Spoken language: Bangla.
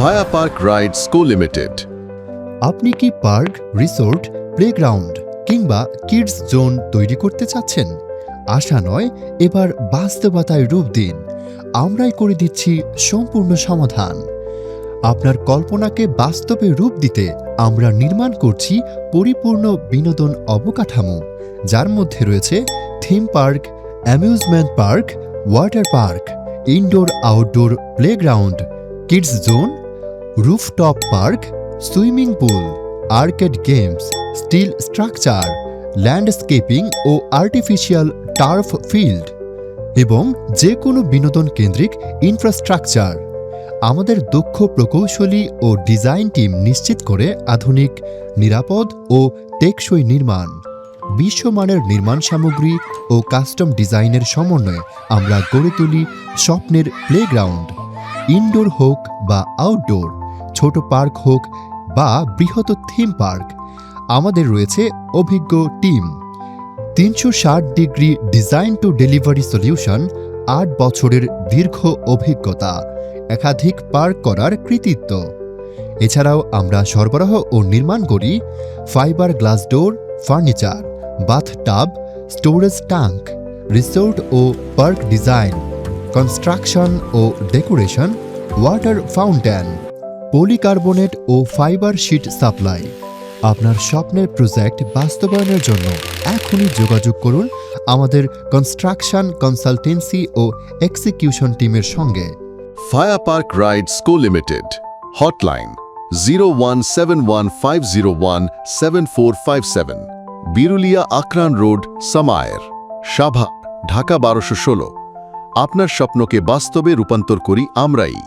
Fire Park Ride School Limited আপনি কি পার্ক, রিসোর্ট, প্লেগ্রাউন্ড কিংবা কিডস জোন তৈরি করতে চাচ্ছেন? আশা নয়, এবার বাস্তবতায় রূপ দিন। আমরাই করে দিচ্ছি সম্পূর্ণ সমাধান। আপনার কল্পনাকে বাস্তবে রূপ দিতে আমরা নির্মাণ করছি পরিপূর্ণ বিনোদন অবকাঠামো, যার মধ্যে রয়েছে theme park amusement park water park indoor outdoor playground kids zone rooftop park swimming pool arcade games steel structure landscaping ও আর্টিফিশিয়াল টার্ফ ফিল্ড এবং যে কোনো বিনোদন কেন্দ্রিক ইনফ্রাস্ট্রাকচার আমাদের দক্ষ প্রকৌশলী ও ডিজাইন টিম নিশ্চিত করে আধুনিক, নিরাপদ ও টেকসই নির্মাণ। বিশ্বমানের নির্মাণ সামগ্রী ও কাস্টম ডিজাইনের সমন্বয়ে আমরা গড়ে তুলি স্বপ্নের প্লেগ্রাউন্ড ইনডোর হোক বা আউটডোর ছোট পার্ক হোক বা বৃহৎ থিম পার্ক, আমাদের রয়েছে অভিজ্ঞ টিম। তিনশো ষাট degree design to delivery solution, আট বছরের দীর্ঘ অভিজ্ঞতা, একাধিক পার্ক করার কৃতিত্ব। এছাড়াও আমরা সরবরাহ ও নির্মাণ করি fibreglass door, furniture, bathtub, storage tank, resort ও পার্ক ডিজাইন, কনস্ট্রাকশন ও ডেকোরেশন, ওয়াটার ফাউন্টেন। পলিকার্বনেট ও ফাইবার শিট সাপ্লাই। আপনার স্বপ্নের প্রজেক্ট বাস্তবায়নের জন্য এখনই যোগাযোগ করুন আমাদের কনস্ট্রাকশন কনসালটেন্সি ও এক্সিকিউশন টিমের সঙ্গে। Fire Park Ride School Limited, hotline zero one seven one five zero one seven four five seven, Birulia Akran road, সামায়ের সাভা ঢাকা বারোশো ষোলো। আপনার স্বপ্নকে বাস্তবে রূপান্তর করি আমরাই।